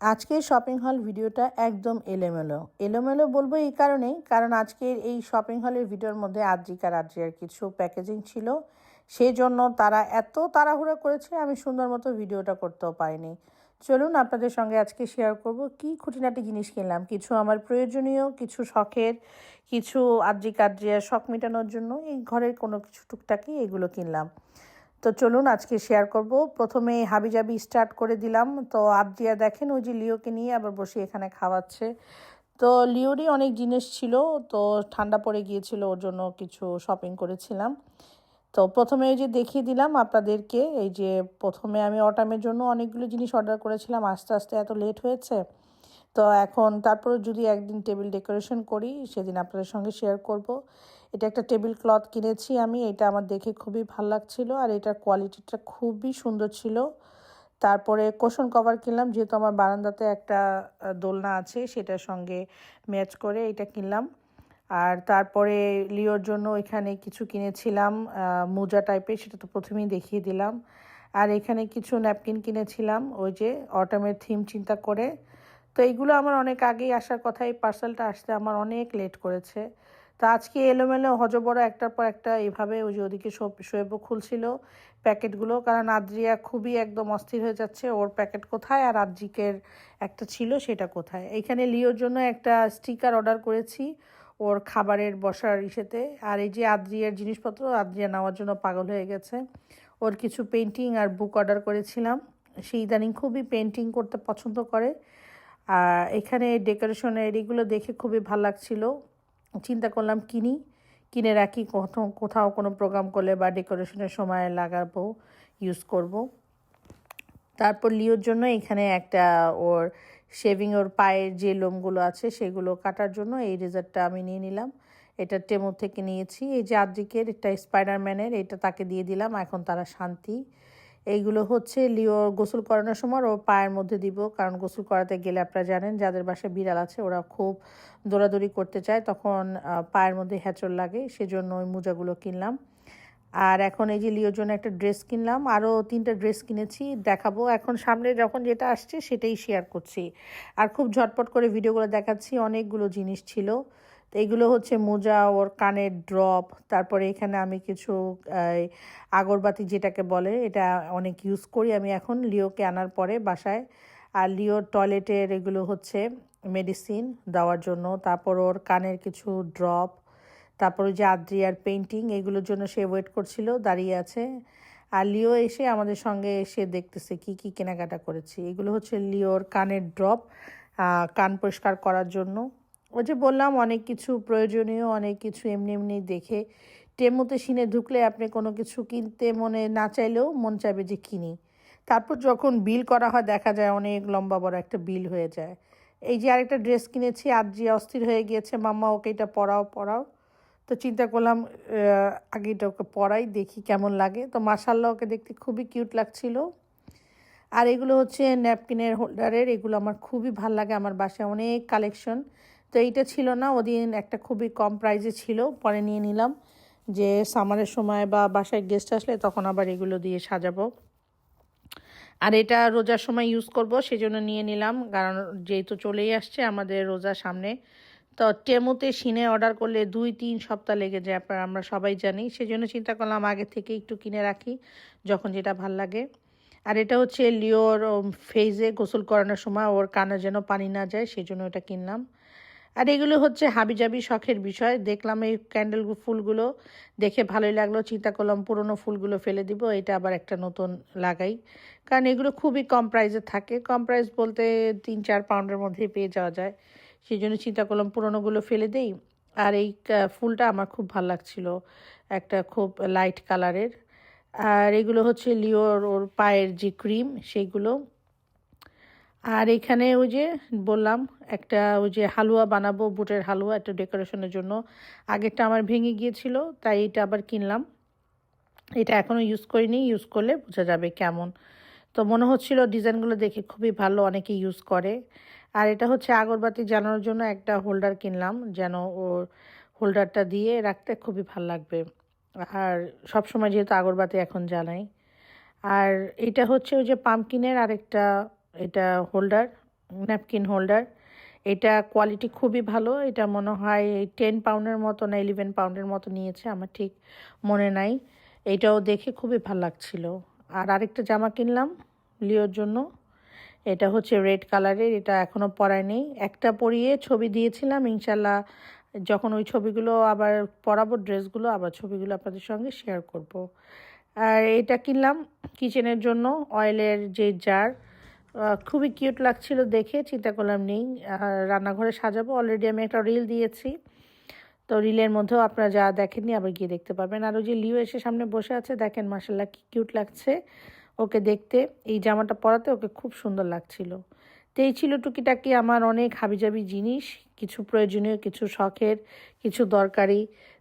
আজকের শপিং হল ভিডিওটা একদম এলোমেলো। এলোমেলো বলব এই কারণেই, কারণ আজকের এই শপিং হলের ভিডিওর মধ্যে আদ্রিকা রাজ্যের কিছু প্যাকেজিং ছিল। সেই জন্য তারা এত তাড়াহুড়ো করেছে, আমি সুন্দর মতো ভিডিওটা করতেও পারিনি। চলুন আপনাদের সঙ্গে আজকে শেয়ার করব কি খুঁটিনাটি জিনিস কিনলাম। কিছু আমার প্রয়োজনীয়, কিছু শখের, কিছু আদ্রিকা আদ্রিয়ার শখ মেটানোর জন্য এই ঘরের কোনো কিছু টুকটাকি এগুলো কিনলাম। তো চলুন আজকে শেয়ার করব। প্রথমে হাবিজাবি স্টার্ট করে দিলাম। তো আবজিয়া দেখেন, ওই যে লিওকে নিয়ে আবার বসে এখানে খাওয়াচ্ছে। তো লিওরই অনেক জিনিস ছিল, তো ঠান্ডা পড়ে গিয়েছিল, ওর জন্য কিছু শপিং করেছিলাম। তো প্রথমে এই যে দেখিয়ে দিলাম আপনাদেরকে, এই যে প্রথমে আমি অটামের জন্য অনেকগুলো জিনিস অর্ডার করেছিলাম, আস্তে আস্তে এত লেট হয়েছে। তো এখন তারপরে যদি একদিন টেবিল ডেকোরেশন করি, সেদিন আপনাদের সঙ্গে শেয়ার করব। এটা একটা টেবিল ক্লথ কিনেছি আমি, এটা আমার দেখে খুবই ভালো লাগছিল আর এটার কোয়ালিটিটা খুবই সুন্দর ছিল। তারপরে কোশন কভার কিনলাম, যেহেতু আমার বারান্দাতে একটা দোলনা আছে, সেটার সঙ্গে ম্যাচ করে এটা কিনলাম। আর তারপরে লিওর জন্য এখানে কিছু কিনেছিলাম মোজা টাইপের সেটা তো প্রথমেই দেখিয়ে দিলাম। আর এখানে কিছু ন্যাপকিন কিনেছিলাম, ওই যে অটামের থিম চিন্তা করে। তো এইগুলো আমার অনেক আগেই আসার কথা এই পার্সেলটা আসতে আমার অনেক লেট করেছে। তো আজকে এলোমেলো হজবড় একটার পর একটা এভাবে ওই যে ওদিকে শোয়েবও খুলছিল প্যাকেটগুলো। কারণ আদ্রিয়া খুবই একদম অস্থির হয়ে যাচ্ছে, ওর প্যাকেট কোথায় আর আদ্রিকের একটা ছিল সেটা কোথায়? এইখানে লিওর জন্য একটা স্টিকার অর্ডার করেছি ওর খাবারের বসার ইসেতে। আর এই যে আদ্রিয়ার জিনিসপত্র, আদ্রিয়া নেওয়ার জন্য পাগল হয়ে গেছে। ওর কিছু পেন্টিং আর বুক অর্ডার করেছিলাম। সেই ইদানিং খুবই পেন্টিং করতে পছন্দ করে। আর এখানে ডেকোরেশনের এগুলো দেখে খুবই ভালো লাগছিল। চিন্তা করলাম কিনি, কিনে রাখি, কোথাও কোথাও কোনো প্রোগ্রাম করলে বা ডেকোরেশনের সময় লাগাবো ইউজ করব। তারপর লিওর জন্য এখানে একটা ওর শেভিং ওর পায়ের যে লোমগুলো আছে সেগুলো কাটার জন্য এই রেজারটা আমি নিয়ে নিলাম। এটা টেমো থেকে নিয়েছি। এই যে আদ্রিকের, এটা স্পাইডারম্যানের এটা তাকে দিয়ে দিলাম। এখন তারা শান্তি। এইগুলো হচ্ছে লিও গোসল করানোর সময় ও পায়ের মধ্যে দিব। কারণ গোসল করাতে গেলে আপনারা জানেন, যাদের বাসায় বিড়াল আছে, ওরা খুব দৌড়াদৌড়ি করতে চায়। তখন পায়ের মধ্যে হ্যাচর লাগে, সেজন্য ওই মোজাগুলো কিনলাম। আর এখন এই যে লিওর জন্য একটা ড্রেস কিনলাম আরও তিনটা ড্রেস কিনেছি, দেখাবো। এখন সামনে যখন যেটা আসছে, সেটাই শেয়ার করছি। আর খুব ঝটপট করে ভিডিওগুলো দেখাচ্ছি, অনেকগুলো জিনিস ছিল। তো এইগুলো হচ্ছে মোজা, ওর কানের ড্রপ তারপরে এখানে আমি কিছু আগরবাতি যেটাকে বলে, এটা অনেক ইউজ করি আমি এখন লিওকে আনার পরে বাসায়। আর লিওর টয়লেটের এগুলো হচ্ছে মেডিসিন দেওয়ার জন্য, তারপর ওর কানের কিছু ড্রপ তারপর যে আদ্রিয়ার পেন্টিং এগুলোর জন্য সে ওয়েট করছিল, দাঁড়িয়ে আছে। আর লিও এসে আমাদের সঙ্গে এসে দেখতেছে কি কি কেনাকাটা করেছি। এগুলো হচ্ছে লিওর কানের ড্রপ কান পরিষ্কার করার জন্য। ওই যে বললাম, অনেক কিছু প্রয়োজনীয়, অনেক কিছু এমনি এমনি দেখে টেমোতে সিনে ঢুকলে আপনি কোনো কিছু কিনতে মনে না চাইলেও মন চাইবে যে কিনি। তারপর যখন বিল করা হয়, দেখা যায় অনেক লম্বা বড় একটা বিল হয়ে যায়। এই যে আরেকটা ড্রেস কিনেছি, আজি অস্থির হয়ে গিয়েছে, মাম্মা ওকে এটা পরাও পরাও। তো চিন্তা করলাম আগে এটা ওকে পরাই, দেখি কেমন লাগে। তো মার্শাল্লাহ ওকে দেখতে খুবই কিউট লাগছিল। আর এগুলো হচ্ছে ন্যাপকিনের হোল্ডারের, এগুলো আমার খুবই ভালো লাগে। আমার বাসায় অনেক কালেকশন। তো এইটা ছিল না। ওদিন একটা খুবই কম প্রাইজে ছিল। পরে নিয়ে নিলাম যে সামারের সময় বা বাসায় গেস্ট আসলে তখন আবার এগুলো দিয়ে সাজাবো। আর এটা রোজার সময় ইউজ করব, সেজন্য নিয়ে নিলাম। কারণ যেহেতু চলেই আসছে আমাদের রোজার সামনে। তো টেমোতে সিনে অর্ডার করলে দুই, তিন সপ্তাহ লেগে যায়, আপনার, আমরা সবাই জানি। সেজন্য চিন্তা করলাম আগে থেকে একটু কিনে রাখি, যখন যেটা ভালো লাগে। আর এটা হচ্ছে লিওর ফেজে গোসল করানোর সময়, ওর কানে যেন পানি না যায়, সেজন্য এটা কিনলাম। আর এগুলো হচ্ছে হাবিজাবি শখের বিষয়। দেখলাম এই ক্যান্ডেল ফুলগুলো, দেখে ভালোই লাগল। চিন্তা করলাম পুরনো ফুলগুলো ফেলে দিব, এটা আবার একটা নতুন লাগাই। কারণ এগুলো খুবই কম প্রাইসে থাকে। কম প্রাইস বলতে তিন চার পাউন্ডের মধ্যেই পেয়ে যাওয়া যায়। সেই জন্য চিন্তা করলাম পুরনোগুলো ফেলে দেই। আর এই ফুলটা আমার খুব ভালো লাগছিল, একটা খুব লাইট কালারের আর এগুলো হচ্ছে লিওর ওর পায়ের যে ক্রিম সেইগুলো। আর এখানে ওই যে বললাম, একটা ওই যে হালুয়া বানাবো, বুটের হালুয়া একটা ডেকোরেশনের জন্য। আগেরটা আমার ভেঙে গিয়েছিল, তাই এটা আবার কিনলাম। এটা এখনও ইউজ করিনি, ইউজ করলে বোঝা যাবে কেমন। তো মনে হচ্ছিল ডিজাইনগুলো দেখে খুবই ভালো, অনেকে ইউজ করে। আর এটা হচ্ছে আগরবাতি জানানোর জন্য একটা হোল্ডার কিনলাম, যেন ওর হোল্ডারটা দিয়ে রাখতে খুবই ভালো লাগবে। আর সবসময় যেহেতু আগরবাতি এখন জানাই আর এটা হচ্ছে ওই যে পাম্পকিনের আরেকটা এটা হোল্ডার ন্যাপকিন হোল্ডার এটা কোয়ালিটি খুবই ভালো। এটা মনে হয় টেন পাউন্ডের মতো না ইলেভেন পাউন্ডের মতো নিয়েছে, আমার ঠিক মনে নাই। এটাও দেখে খুবই ভালো লাগছিল। আর আরেকটা জামা কিনলাম লিওর জন্য। এটা হচ্ছে রেড কালারের এটা এখনও পরায় নেই। একটা পরিয়ে ছবি দিয়েছিলাম ইনশাল্লাহ যখন ওই ছবিগুলো আবার পরাবো, ড্রেসগুলো, আবার ছবিগুলো আপনাদের সঙ্গে শেয়ার করব। আর এটা কিনলাম কিচেনের জন্য অয়েলের যে জার খুবই কিউট লাগছিল দেখে, চিন্তা করলাম নেই। রান্নাঘরে সাজাবো। অলরেডি আমি একটা রিল দিয়েছি। তো রিলের মধ্যেও আপনারা যা দেখেননি আবার গিয়ে দেখতে পাবেন আর ওই যে লিও এসে সামনে বসে আছে, দেখেন মাসাল্লাহ কি কিউট লাগছে ওকে দেখতে। এই জামাটা পরাতে ওকে খুব সুন্দর লাগছিল। তো এই ছিল টুকিটাকি আমার অনেক হাবিজাবি জিনিস, কিছু প্রয়োজনীয়, কিছু শখের, কিছু দরকারি।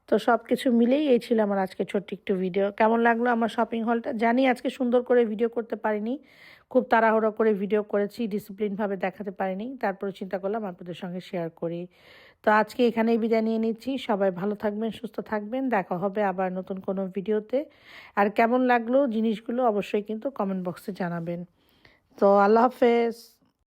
তো সব কিছু মিলেই এই ছিল আমার আজকে ছোট্ট একটু ভিডিও কেমন লাগল আমার শপিং হলটা জানি আজকে সুন্দর করে ভিডিও করতে পারিনি। খুব তাড়াহুড়ো করে ভিডিও করেছি ডিসিপ্লিনভাবে দেখাতে পারিনি। তারপরে চিন্তা করলাম আপনাদের সঙ্গে শেয়ার করি। তো আজকে এখানেই বিদায় নিয়ে নিচ্ছি। সবাই ভালো থাকবেন, সুস্থ থাকবেন। দেখা হবে আবার নতুন কোনো ভিডিওতে আর কেমন লাগল জিনিসগুলো অবশ্যই কিন্তু কমেন্ট বক্সে জানাবেন। তো আল্লাহ হাফেজ।